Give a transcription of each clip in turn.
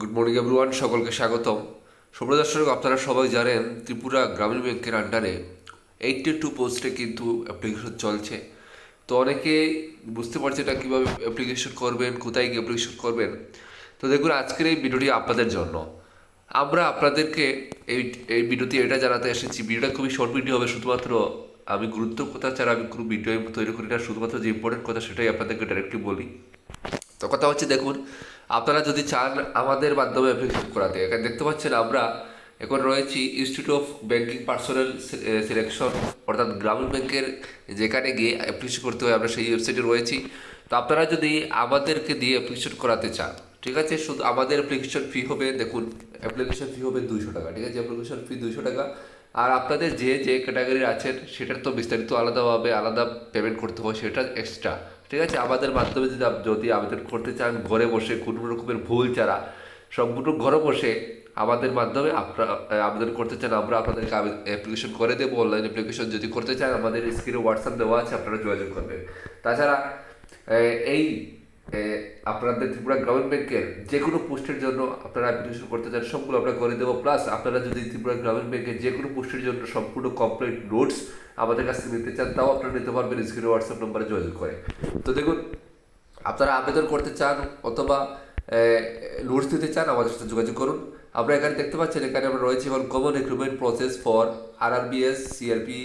Good morning everyone সকলকে স্বাগতম। সুপ্রদর্শক আপনারা সবাই জানেন, ত্রিপুরা গ্রামীণ ব্যাংকের আন্ডারে এইটটি টু পোস্টে কিন্তু অ্যাপ্লিকেশন চলছে। তো অনেকে বুঝতে পারছে না কীভাবে অ্যাপ্লিকেশন করবেন, কোথায় গিয়ে অ্যাপ্লিকেশন করবেন। তো দেখুন, আজকের এই ভিডিওটি আপনাদের জন্য। আমরা আপনাদেরকে এই এই ভিডিওতে এটা জানাতে এসেছি ভিডিওটা খুবই শর্ট ভিডিও হবে, শুধুমাত্র আমি গুরুত্ব কথা ছাড়া আমি কোনো ভিডিও তৈরি করি না, শুধুমাত্র যে ইম্পর্টেন্ট কথা সেটাই আপনাদেরকে ডাইরেক্টলি বলি। তো কথা হচ্ছে দেখুন, আপনারা যদি চান আমাদের মাধ্যমে অ্যাপ্লিকেশন করাতে, এখানে দেখতে পাচ্ছেন আমরা এখন রয়েছি institute of banking personnel selection অর্থাৎ গ্রামীণ ব্যাংকের যেখানে গিয়ে অ্যাপ্লিকেশন করতে হয়, আমরা সেই ওয়েবসাইটে রয়েছি। তো আপনারা যদি আমাদেরকে দিয়ে অ্যাপ্লিকেশন করাতে চান, ঠিক আছে? শুধু আমাদের অ্যাপ্লিকেশন ফি হবে, দেখুন অ্যাপ্লিকেশন ফি হবে দুইশো টাকা, ঠিক আছে? অ্যাপ্লিকেশন ফি দুইশো টাকা। আর আপনাদের যে যে ক্যাটাগরির আছেন, সেটার তো বিস্তারিত আলাদাভাবে আলাদা পেমেন্ট করতে হয়, সেটা এক্সট্রা ঠিক আছে? আমাদের মাধ্যমে যদি যদি আবেদন করতে চান, ঘরে বসে কোনো রকমের ভুল ছাড়া সম্পূর্ণ ঘরে বসে আমাদের মাধ্যমে আপনারা আবেদন করতে চান, আমরা আপনাদেরকে অ্যাপ্লিকেশন করে দেবো অনলাইন অ্যাপ্লিকেশন যদি করতে চান, আমাদের স্ক্রিনে হোয়াটসঅ্যাপ দেওয়া আছে, আপনারা যোগাযোগ করবেন। তাছাড়া এই আপনাদের ত্রিপুরা গ্রামীণ ব্যাংকের যে কোনো পোস্টের জন্য আপনারা অ্যাপ্লিকেশন করতে চান, সবগুলো আমরা করে দেবো। প্লাস আপনারা যদি ত্রিপুরা গ্রামীণ ব্যাংকের যে কোনো পোস্টের জন্য সম্পূর্ণ কমপ্লিট নোটস আমাদের কাছ থেকে নিতে চান, তাও আপনারা নিতে পারবেন স্ক্রিনে হোয়াটসঅ্যাপ নম্বরে যোগাযোগ করে। তো দেখুন, আপনারা আবেদন করতে চান অথবা নোটস দিতে চান, আমাদের সাথে যোগাযোগ করুন। আমরা এখানে দেখতে পাচ্ছেন, এখানে আমরা রয়েছে এবং common recruitment process for R RBS CRP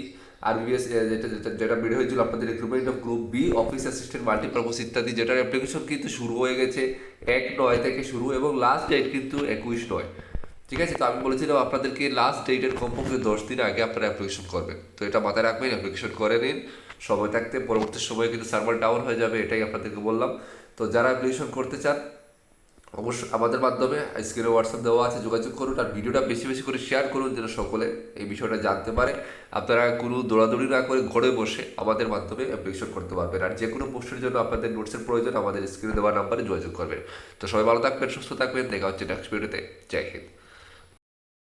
RBS যেটা যেটা বের হয়েছিল আপনাদের recruitment of group B office assistant multipurpose ইত্যাদি, যেটার অ্যাপ্লিকেশন কিন্তু শুরু হয়ে গেছে এক নয় থেকে শুরু এবং লাস্ট ডেট কিন্তু একুশ নয়। ঠিক আছে? তো আমি বলেছিলাম আপনাদেরকে লাস্ট ডেটের কমপক্ষে দশ দিন আগে আপনারা অ্যাপ্লিকেশন করবেন। তো এটা মাথায় রাখবেন অ্যাপ্লিকেশন করে নিন, সময় থাকতে পরবর্তী সময়ে কিন্তু সার্ভার ডাউন হয়ে যাবে, এটাই আপনাদেরকে বললাম। তো যারা অ্যাপ্লিকেশন করতে চান অবশ্যই আমাদের মাধ্যমে স্ক্রিনে হোয়াটসঅ্যাপ দেওয়া আছে, যোগাযোগ করুন আর ভিডিওটা বেশি বেশি করে শেয়ার করুন যেন সকলে এই বিষয়টা জানতে পারে। আপনারা কোনো দৌড়াদৌড়ি না করে ঘরে বসে আমাদের মাধ্যমে অ্যাপ্লিকেশন করতে পারবেন আর যে কোনো পোস্টের জন্য আপনাদের নোটসের প্রয়োজন আমাদের স্ক্রিনে দেওয়া নাম্বারে যোগাযোগ করবেন। তো সবাই ভালো থাকবেন, সুস্থ থাকবেন, দেখা হচ্ছে নেক্সট ভিডিওতে জয় হিন্দ।